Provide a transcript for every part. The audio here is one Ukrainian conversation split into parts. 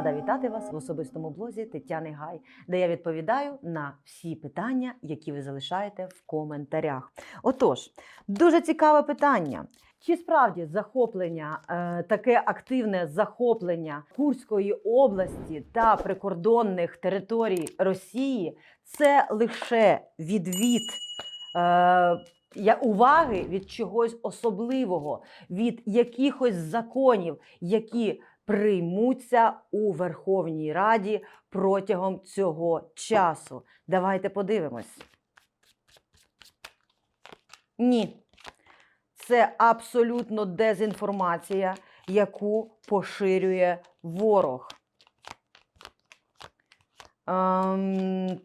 Рада вітати вас в особистому блозі Тетяни Гай, де я відповідаю на всі питання, які ви залишаєте в коментарях. Отож, дуже цікаве питання. Чи справді захоплення, е, таке активне захоплення Курської області та прикордонних територій Росії це лише відвід е, уваги від чогось особливого, від якихось законів, які приймуться у Верховній Раді протягом цього часу. Давайте подивимось. Ні. Це абсолютно дезінформація, яку поширює ворог. Ем,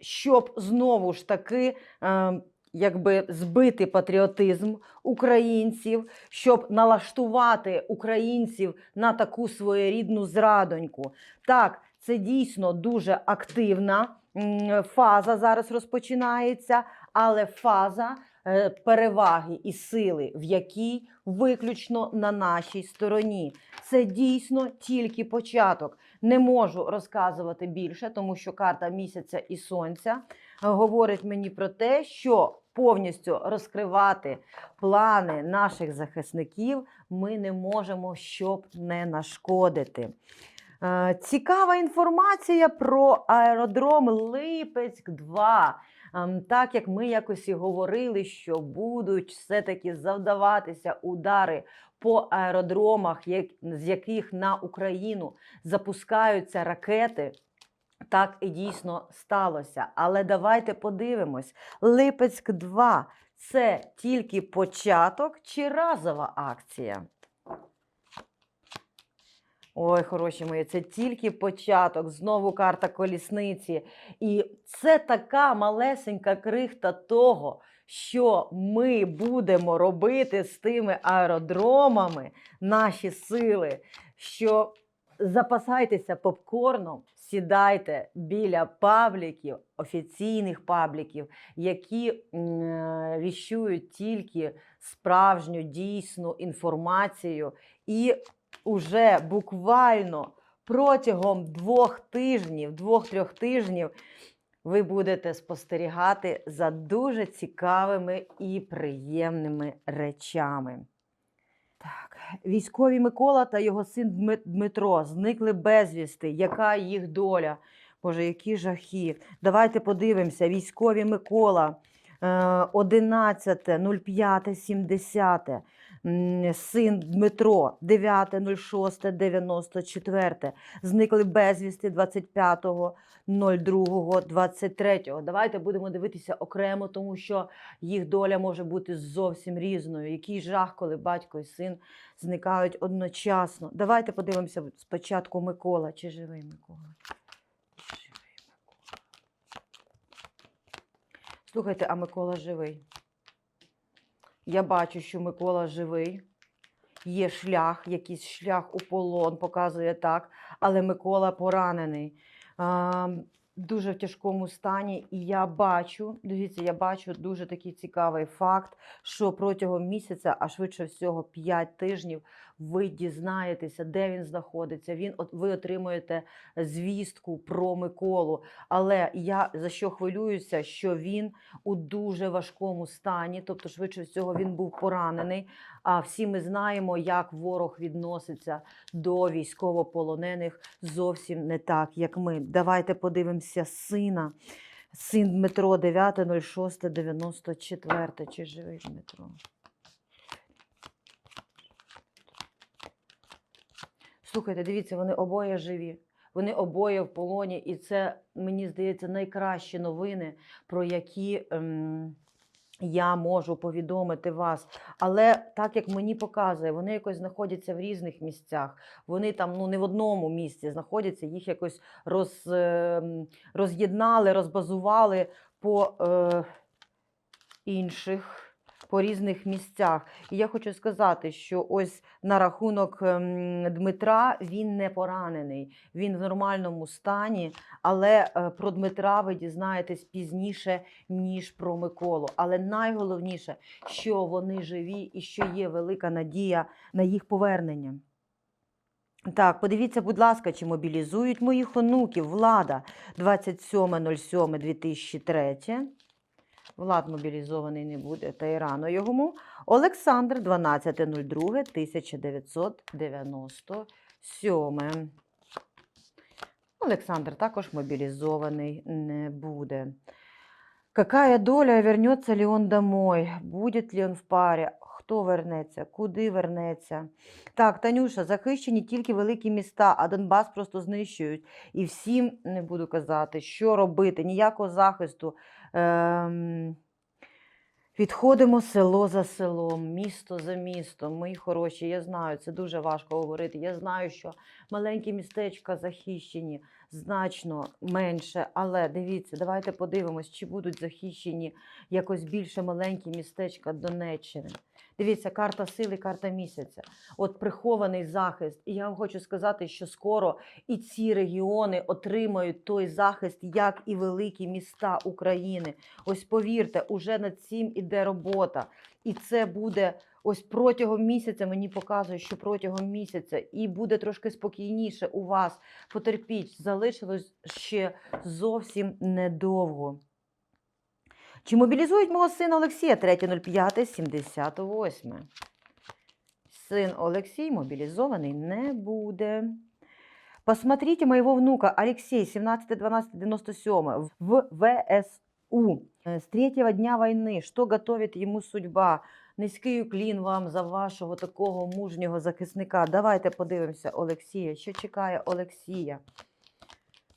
щоб знову ж таки ем, якби збити патріотизм українців, щоб налаштувати українців на таку своєрідну зрадоньку. Так, це дійсно дуже активна фаза зараз розпочинається, але фаза е, переваги і сили, в якій виключно на нашій стороні. Це дійсно тільки початок. Не можу розказувати більше, тому що карта місяця і сонця е, говорить мені про те, що повністю розкривати плани наших захисників ми не можемо, щоб не нашкодити. Е, Цікава інформація про аеродром Липецьк 2. Ем, Так як ми якось і говорили, що будуть все-таки завдаватися удари по аеродромах, з яких на Україну запускаються ракети. Так і дійсно сталося. Але давайте подивимось: Липецьк 2 це тільки початок чи разова акція? Ой, хороші мої, це тільки початок. Знову карта колісниці. І це така малесенька крихта того, що ми будемо робити з тими аеродромами, наші сили, що запасайтеся попкорном, сідайте біля пабліків, офіційних пабліків, які е, віщують тільки справжню дійсну інформацію і уже буквально протягом двох тижнів, двох-трьох тижнів ви будете спостерігати за дуже цікавими і приємними речами. Так, військові Микола та його син Дмитро зникли безвісти. Яка їх доля? Боже, які жахи. Давайте подивимося. Військові Микола. е, 11.05.70. Син Дмитро 9.06.94. Зникли безвісти 25.02.23. Давайте будемо дивитися окремо, тому що їх доля може бути зовсім різною. Який жах, коли батько і син зникають одночасно. Давайте подивимося спочатку Микола. Чи живий Микола? Живий Микола? Слухайте, а Микола живий. Я бачу, що Микола живий. Є шлях, якийсь шлях у полон, показує так, але Микола поранений. Дуже в тяжкому стані. І я бачу, дивіться, я бачу дуже такий цікавий факт, що протягом місяця, а швидше всього 5 тижнів, ви дізнаєтеся, де він знаходиться. Він, от- ви отримуєте звістку про Миколу. Але я за що хвилююся, що він у дуже важкому стані, тобто, швидше всього, він був поранений. А всі ми знаємо, як ворог відноситься до військовополонених зовсім не так, як ми. Давайте подивимося сина. Син Дмитро 9.06.94. Чи живий Дмитро? Слухайте, дивіться, вони обоє живі. Вони обоє в полоні, і це, мені здається, найкращі новини, про які ем, я можу повідомити вас. Але так як мені показує, вони якось знаходяться в різних місцях. Вони там ну, не в одному місці знаходяться, їх якось роз, ем, роз'єднали, розбазували по е, інших. По різних місцях. І я хочу сказати, що ось на рахунок ем, Дмитра він не поранений, він в нормальному стані, але е, про Дмитра ви дізнаєтесь пізніше, ніж про Миколу. Але найголовніше, що вони живі і що є велика надія на їх повернення. Так, подивіться, будь ласка, чи мобілізують моїх онуків влада 27.07.2003. Влад мобілізований не буде, та й рано йому. Олександр 12.02.1997. Олександр також мобілізований не буде. Какая доля, вернется ли он домой? Будет ли он в парі? Хто вернеться? Куди вернеться? Так, Танюша, захищені тільки великі міста, а Донбас просто знищують. І всім не буду казати, що робити, ніякого захисту. Ем... Відходимо село за селом, місто за містом. Мої хороші, я знаю, це дуже важко говорити. Я знаю, що маленькі містечка захищені значно менше. Але дивіться, давайте подивимось, чи будуть захищені якось більше маленькі містечка Донеччини. Дивіться, карта сили, карта місяця. От прихований захист. І я вам хочу сказати, що скоро і ці регіони отримають той захист, як і великі міста України. Ось повірте, уже над цим іде робота. І це буде ось протягом місяця. Мені показує, що протягом місяця і буде трошки спокійніше у вас. Потерпіть, залишилось ще зовсім недовго. Чи мобілізують мого сина Олексія 3.05.78? Сын Олексій мобілізований не буде. Посмотрите моего внука Алексей 17-12-97 в ВСУ. Э, С третьего дня войны. Что готовит ему судьба? Низький уклін вам за вашого такого мужнього захисника. Давайте подивимося Олексія. Що чекає Олексія?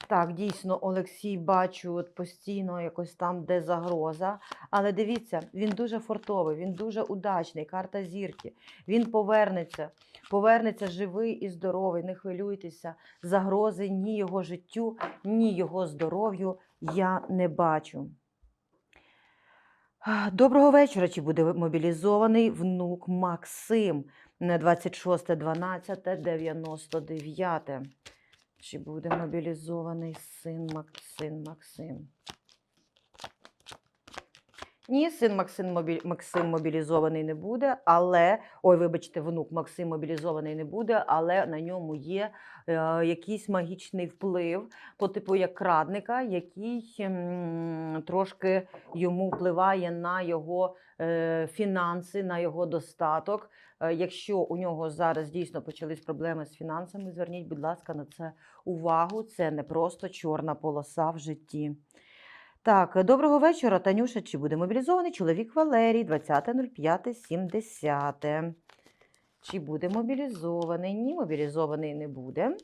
Так, дійсно, Олексій бачу от постійно якось там, де загроза. Але дивіться, він дуже фортовий, він дуже удачний, карта зірки. Він повернеться, повернеться живий і здоровий. Не хвилюйтеся, загрози ні його життю, ні його здоров'ю я не бачу. Доброго вечора. Чи буде мобілізований внук Максим на 26.12.99? Чи буде мобілізований син Максим Максим? Ні, син Максим, мобі... Максим мобілізований не буде, але ой, вибачте, внук Максим мобілізований не буде, але на ньому є е, якийсь магічний вплив, по типу як крадника, який м, трошки йому впливає на його е, фінанси, на його достаток. Е, Якщо у нього зараз дійсно почались проблеми з фінансами, зверніть, будь ласка, на це увагу. Це не просто чорна полоса в житті. Так, доброго вечора, Танюша. Чи буде мобілізований чоловік Валерій 20.05.70? Чи буде мобілізований? Ні, мобілізований не буде.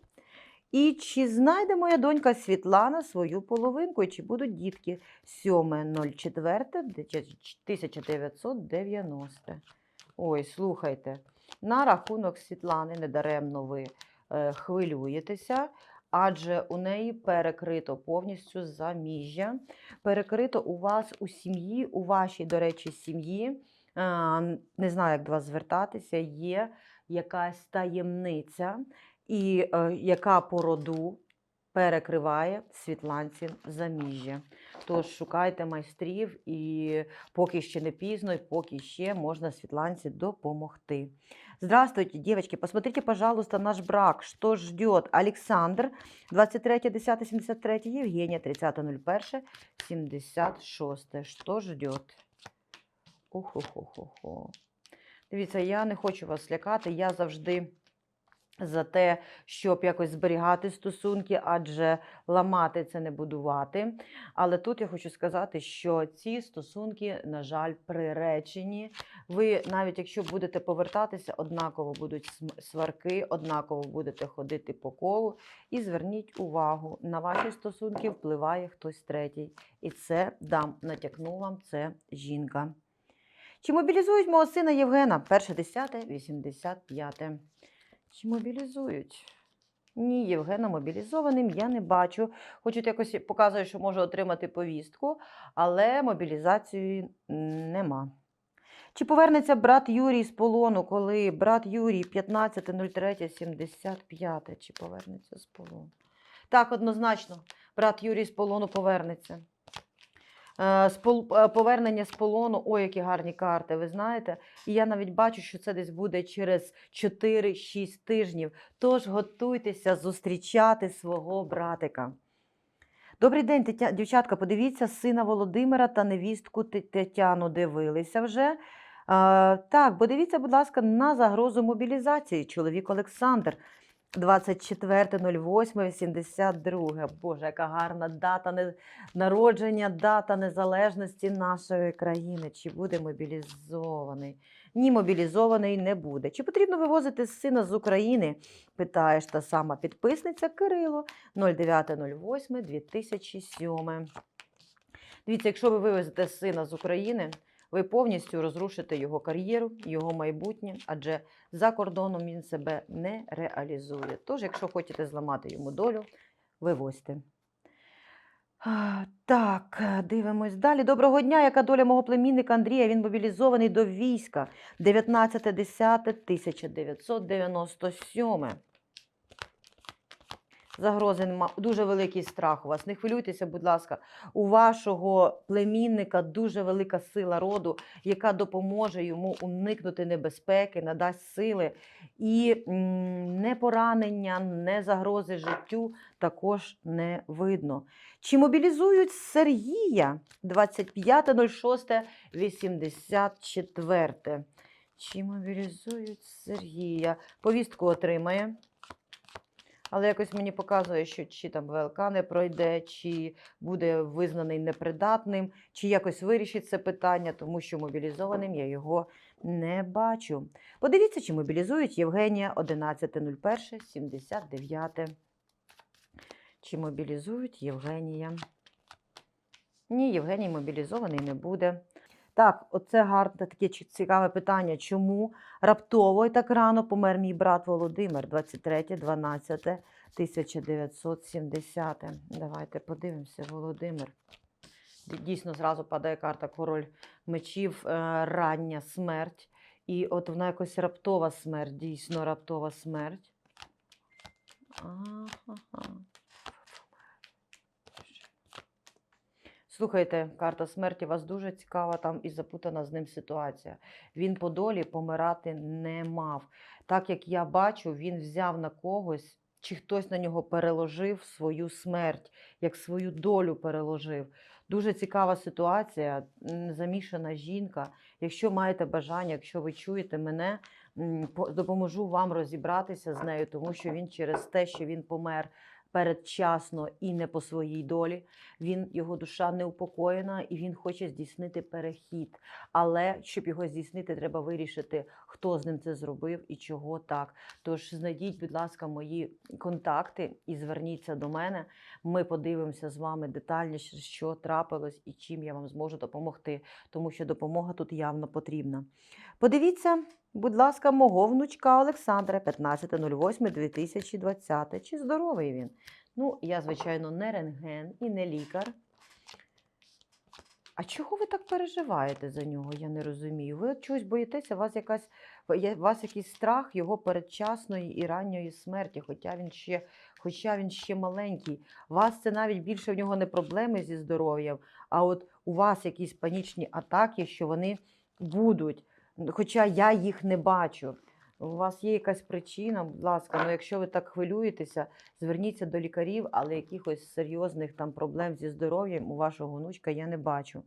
І чи знайде моя донька Світлана свою половинку? І чи будуть дітки 7.04.1990? Ой, слухайте, на рахунок Світлани недаремно ви е, хвилюєтеся, адже у неї перекрито повністю заміжжя. Перекрито у вас у сім'ї, у вашій, до речі, сім'ї. Не знаю, як до вас звертатися, є якась таємниця, і е, яка по роду перекриває світланці заміжжя. Тож шукайте майстрів, і поки ще не пізно, і поки ще можна світланці допомогти. Здравствуйте, девочки. Посмотрите, пожалуйста, наш брак. Что ждет? Александр, 23.10.73, Евгения, 30.01.76. Что ждет? Уху-ху-ху-ху. Дивіться, я не хочу вас лякати. Я завжди за те, щоб якось зберігати стосунки, адже ламати це не будувати. Але тут я хочу сказати, що ці стосунки, на жаль, приречені. Ви навіть якщо будете повертатися, однаково будуть сварки, однаково будете ходити по колу. І зверніть увагу, на ваші стосунки впливає хтось третій. І це дам, натякну вам, це жінка. Чи мобілізують мого сина Євгена? Перше, десяте, вісімдесят п'яте. Чи мобілізують? Ні, Євгена мобілізованим я не бачу. Хочуть якось показує, що може отримати повістку, але мобілізації нема. Чи повернеться брат Юрій з полону, коли брат Юрій 15.03.75? Чи повернеться з полону? Так, однозначно, брат Юрій з полону повернеться. Е, е, Повернення з полону, ой, які гарні карти, ви знаєте. І я навіть бачу, що це десь буде через 4-6 тижнів. Тож готуйтеся зустрічати свого братика. Добрий день, Тетя... дівчатка. Подивіться сина Володимира та невістку Тетяну дивилися вже. А, так, подивіться, будь ласка, на загрозу мобілізації. Чоловік Олександр. 24.08.82. Боже, яка гарна дата народження, дата незалежності нашої країни. Чи буде мобілізований? Ні, мобілізований не буде. Чи потрібно вивозити сина з України? Питаєш та сама підписниця Кирило 09.08.2007. Дивіться, якщо ви вивезете сина з України, ви повністю розрушите його кар'єру, його майбутнє, адже за кордоном він себе не реалізує. Тож, якщо хочете зламати йому долю, вивозьте. Так, дивимось далі. Доброго дня. Яка доля мого племінника Андрія? Він мобілізований до війська 19.10.1997. Загрози нема. Дуже великий страх у вас. Не хвилюйтеся, будь ласка. У вашого племінника дуже велика сила роду, яка допоможе йому уникнути небезпеки, надасть сили. І не поранення, не загрози життю також не видно. Чи мобілізують Сергія 25.06.84? Чи мобілізують Сергія? Повістку отримає. Але якось мені показує, що чи там ВЛК не пройде, чи буде визнаний непридатним, чи якось вирішить це питання, тому що мобілізованим я його не бачу. Подивіться, чи мобілізують Євгенія 11.01.79. Чи мобілізують Євгенія? Ні, Євгеній мобілізований не буде. Так, оце гарне таке цікаве питання. Чому раптово і так рано помер мій брат Володимир 23.12.1970? Давайте подивимося, Володимир. Дійсно, зразу падає карта Король мечів, е, рання смерть. І от вона якось раптова смерть, дійсно раптова смерть. Ага. Слухайте, карта смерті вас дуже цікава, там і запутана з ним ситуація. Він по долі помирати не мав. Так як я бачу, він взяв на когось, чи хтось на нього переложив свою смерть, як свою долю переложив. Дуже цікава ситуація, замішана жінка. Якщо маєте бажання, якщо ви чуєте мене, допоможу вам розібратися з нею, тому що він через те, що він помер передчасно і не по своїй долі, він його душа не упокоєна і він хоче здійснити перехід. Але щоб його здійснити, треба вирішити, хто з ним це зробив і чого так. Тож знайдіть, будь ласка, мої контакти і зверніться до мене. Ми подивимося з вами детальніше, що трапилось і чим я вам зможу допомогти, тому що допомога тут явно потрібна. Подивіться, будь ласка, мого внучка Олександра, 15.08.2020. Чи здоровий він? Ну, я, звичайно, не рентген і не лікар. А чого ви так переживаєте за нього? Я не розумію. Ви от чогось боїтеся, у вас якась у вас якийсь страх його передчасної і ранньої смерті, хоча він ще, хоча він ще маленький. У вас це навіть більше в нього не проблеми зі здоров'ям, а от у вас якісь панічні атаки, що вони будуть. Хоча я їх не бачу. У вас є якась причина, будь ласка, ну якщо ви так хвилюєтеся, зверніться до лікарів, але якихось серйозних там проблем зі здоров'ям у вашого внучка я не бачу.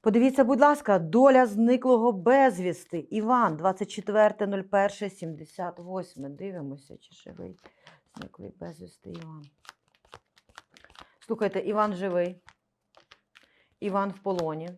Подивіться, будь ласка, доля зниклого безвісти. Іван, 24.01.78. Дивимося, чи живий. Зниклий безвісти Іван. Слухайте, Іван живий. Іван в полоні.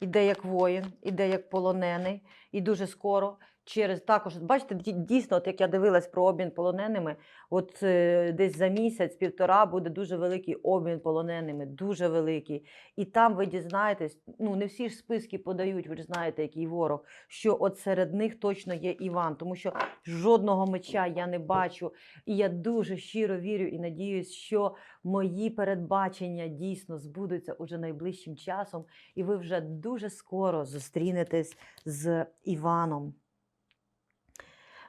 Іде як воїн, іде як полонений, і дуже скоро через також, бачите, дійсно, от як я дивилась про обмін полоненими, от е, десь за місяць-півтора буде дуже великий обмін полоненими, дуже великий. І там ви дізнаєтесь, ну не всі ж списки подають, ви ж знаєте, який ворог, що от серед них точно є Іван, тому що жодного меча я не бачу. І я дуже щиро вірю і надіюсь, що мої передбачення дійсно збудуться уже найближчим часом, і ви вже дуже скоро зустрінетесь з Іваном.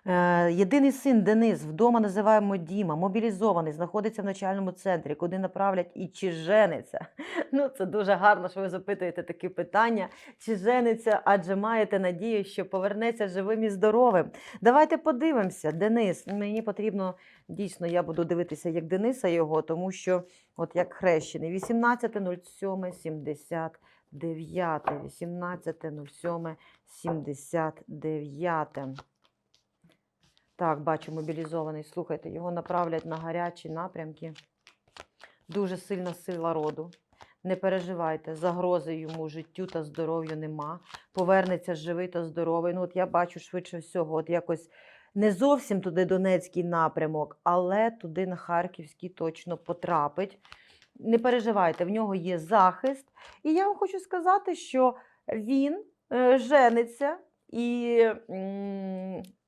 Е, єдиний син Денис вдома називаємо Діма, мобілізований, знаходиться в навчальному центрі, куди направлять і чи жениться. Ну, це дуже гарно, що ви запитуєте такі питання. Чи жениться, адже маєте надію, що повернеться живим і здоровим. Давайте подивимося, Денис. Мені потрібно дійсно, я буду дивитися як Дениса його, тому що от як хрещений, 18.07.79. 18.07.79. Так, бачу, мобілізований. Слухайте, його направлять на гарячі напрямки. Дуже сильна сила роду. Не переживайте, загрози йому життю та здоров'ю нема. Повернеться живий та здоровий. Ну, от я бачу швидше всього, от якось не зовсім туди Донецький напрямок, але туди на Харківський точно потрапить. Не переживайте, в нього є захист. І я вам хочу сказати, що він е, жениться, і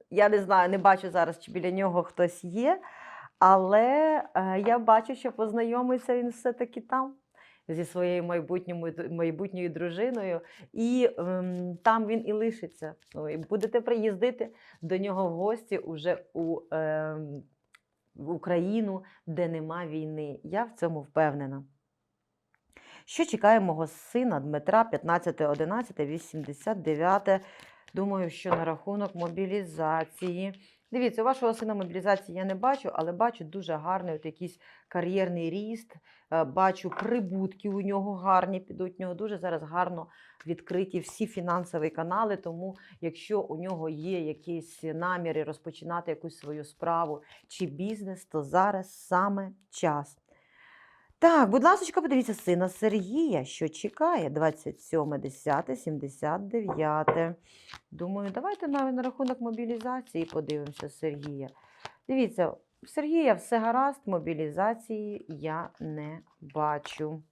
я не знаю, не бачу зараз, чи біля нього хтось є, але е, я бачу, що познайомиться він все-таки там. Зі своєю майбутньою, майбутньою дружиною, і ем, там він і лишиться. Ну, і будете приїздити до нього в гості уже у ем, в Україну, де нема війни. Я в цьому впевнена. Що чекає мого сина Дмитра 15.11.89? Думаю, що на рахунок мобілізації. Дивіться, у вашого сина мобілізації я не бачу, але бачу дуже гарний от якийсь кар'єрний ріст. е, Бачу прибутки у нього гарні підуть. У нього дуже зараз гарно відкриті всі фінансові канали. Тому, якщо у нього є якісь наміри розпочинати якусь свою справу чи бізнес, то зараз саме час. Так, будь ласка, подивіться сина Сергія, що чекає 27.10.79. Думаю, давайте на, на рахунок мобілізації подивимося Сергія. Дивіться, Сергія все гаразд, мобілізації я не бачу.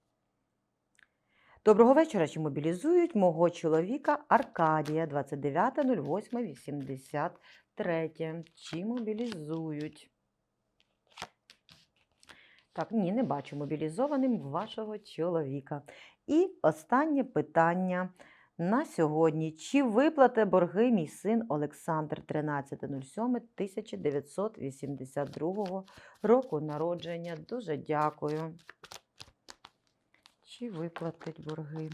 Доброго вечора. Чи мобілізують мого чоловіка Аркадія 29.08.83. Чи мобілізують? Так, ні, не бачу мобілізованим вашого чоловіка. І останнє питання на сьогодні. Чи виплате борги мій син Олександр 13.07.1982 року народження? Дуже дякую. Чи виплатить борги?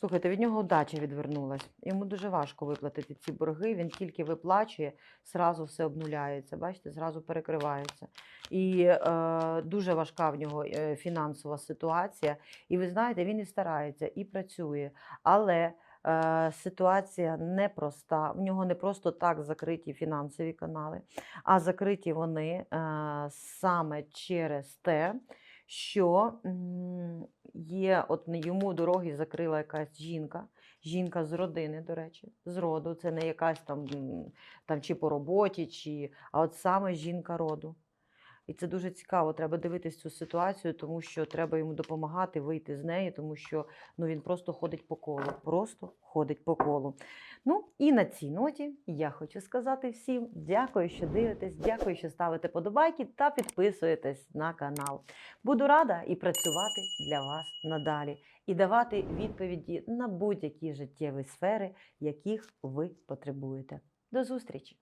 Слухайте, від нього удача відвернулась. Йому дуже важко виплатити ці борги. Він тільки виплачує, зразу все обнуляється. Бачите, зразу перекривається. І е, дуже важка в нього е, фінансова ситуація. І ви знаєте, він і старається, і працює. Але е, ситуація непроста. В нього не просто так закриті фінансові канали, а закриті вони е, саме через те, що є, от йому дороги закрила якась жінка, жінка з родини, до речі, з роду. Це не якась там, там чи по роботі, чи, а от саме жінка роду. І це дуже цікаво. Треба дивитись цю ситуацію, тому що треба йому допомагати вийти з неї, тому що ну, він просто ходить по колу. Просто ходить по колу. Ну і на цій ноті я хочу сказати всім дякую, що дивитесь, дякую, що ставите подобайки та підписуєтесь на канал. Буду рада і працювати для вас надалі, і давати відповіді на будь-які життєві сфери, яких ви потребуєте. До зустрічі!